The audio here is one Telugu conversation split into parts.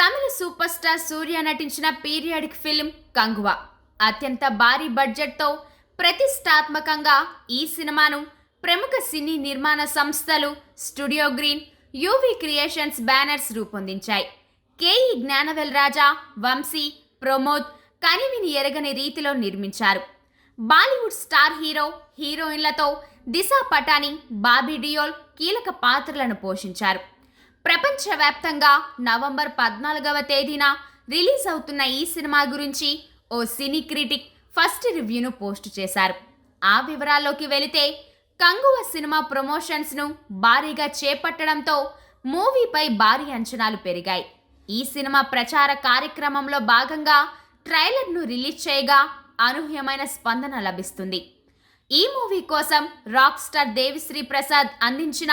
తమిళ సూపర్ స్టార్ సూర్య నటించిన పీరియాడిక్ ఫిల్మ్ కంగువా. అత్యంత భారీ బడ్జెట్తో ప్రతిష్టాత్మకంగా ఈ సినిమాను ప్రముఖ సినీ నిర్మాణ సంస్థలు studio green UV creations banners రూపొందించాయి. K E Gnanavel Raja Vamsi Pramod కనివిని ఎరగని రీతిలో నిర్మించారు. బాలీవుడ్ స్టార్ హీరో హీరోయిన్లతో దిశా పటాని బాబీ డియోల్ కీలక పాత్రలను పోషించారు. ప్రపంచవ్యాప్తంగా నవంబర్ పద్నాలుగవ తేదీన రిలీజ్ అవుతున్న ఈ సినిమా గురించి ఓ సినీ క్రిటిక్ ఫస్ట్ రివ్యూను పోస్ట్ చేశారు. ఆ వివరాల్లోకి వెళితే కంగువ సినిమా ప్రమోషన్స్ను భారీగా చేపట్టడంతో మూవీపై భారీ అంచనాలు పెరిగాయి. ఈ సినిమా ప్రచార కార్యక్రమంలో భాగంగా ట్రైలర్ను రిలీజ్ చేయగా అనూహ్యమైన స్పందన లభిస్తుంది. ఈ మూవీ కోసం రాక్ స్టార్ దేవిశ్రీ ప్రసాద్ అందించిన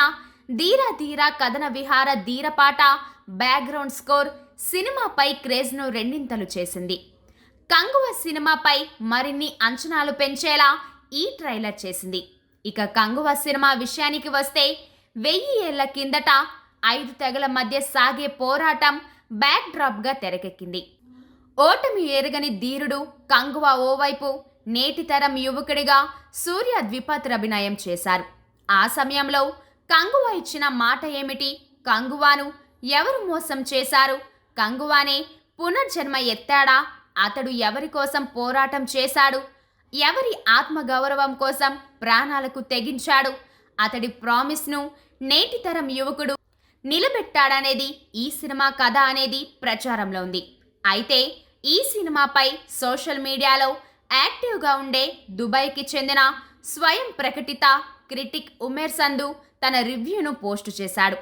ధీరా ధీరా కథన విహార ధీరపాట బ్యాక్గ్రౌండ్ స్కోర్ సినిమాపై క్రేజ్ను రెండింతలు చేసింది. కంగువ సినిమాపై మరిన్ని అంచనాలు పెంచేలా ఈ ట్రైలర్ చేసింది. ఇక కంగువ సినిమా విషయానికి వస్తే వెయ్యి ఏళ్ళ కిందట ఐదు తెగల మధ్య సాగే పోరాటం బ్యాక్ డ్రాప్గా తెరకెక్కింది. ఓటమి ఎరగని ధీరుడు కంగువ ఓవైపు నేటి తరం యువకుడిగా సూర్య ద్విపాత్రాభినయం చేశారు. ఆ సమయంలో కంగువ ఇచ్చిన మాట ఏమిటి? కంగువాను ఎవరు మోసం చేశారు? కంగువానే పునర్జన్మ ఎత్తాడా? అతడు ఎవరి కోసం పోరాటం చేశాడు? ఎవరి ఆత్మగౌరవం కోసం ప్రాణాలకు తెగించాడు? అతడి ప్రామిస్ను నేటి తరం యువకుడు నిలబెట్టాడనేది ఈ సినిమా కథ అనేది ప్రచారంలో ఉంది. అయితే ఈ సినిమాపై సోషల్ మీడియాలో యాక్టివ్గా ఉండే దుబాయ్కి చెందిన స్వయం ప్రకటిత క్రిటిక్ ఉమేర్ సంధు తన రివ్యూను పోస్టు చేశాడు.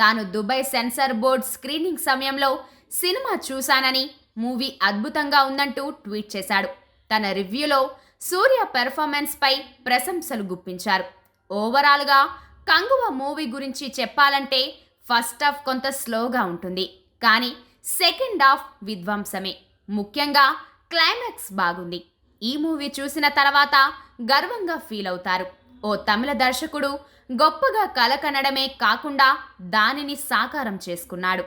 తాను దుబాయ్ సెన్సార్ బోర్డ్ స్క్రీనింగ్ సమయంలో సినిమా చూశానని మూవీ అద్భుతంగా ఉందంటూ ట్వీట్ చేశాడు. తన రివ్యూలో సూర్య పెర్ఫార్మెన్స్పై ప్రశంసలు గుప్పించారు. ఓవరాల్గా కంగువ మూవీ గురించి చెప్పాలంటే ఫస్ట్ హాఫ్ కొంత స్లోగా ఉంటుంది. కానీ సెకండ్ హాఫ్ విధ్వంసమే. ముఖ్యంగా క్లైమాక్స్ బాగుంది. ఈ మూవీ చూసిన తర్వాత గర్వంగా ఫీల్ అవుతారు. ఓ తమిళ దర్శకుడు గొప్పగా కల కనడమే కాకుండా దానిని సాకారం చేసుకున్నాడు.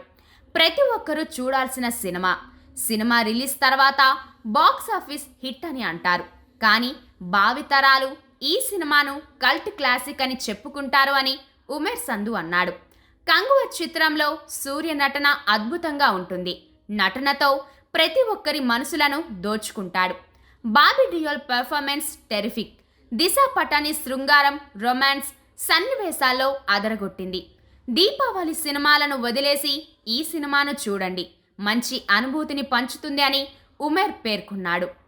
ప్రతి ఒక్కరూ చూడాల్సిన సినిమా. సినిమా రిలీజ్ తర్వాత బాక్స్ ఆఫీస్ హిట్ అని అంటారు. కానీ భావితరాలు ఈ సినిమాను కల్ట్ క్లాసిక్ అని చెప్పుకుంటారు అని ఉమేర్ సంధు అన్నాడు. కంగువ చిత్రంలో సూర్య నటన అద్భుతంగా ఉంటుంది. నటనతో ప్రతి ఒక్కరి మనసులను దోచుకుంటాడు. బాబీ డియోల్ పెర్ఫార్మెన్స్ టెరిఫిక్ దిశ పటాని శృంగారం రొమాన్స్ సన్నివేశాల్లో అదరగొట్టింది. దీపావళి సినిమాలను వదిలేసి ఈ సినిమాను చూడండి. మంచి అనుభూతిని పంచుతుంది అని ఉమేర్ పేర్కొన్నాడు.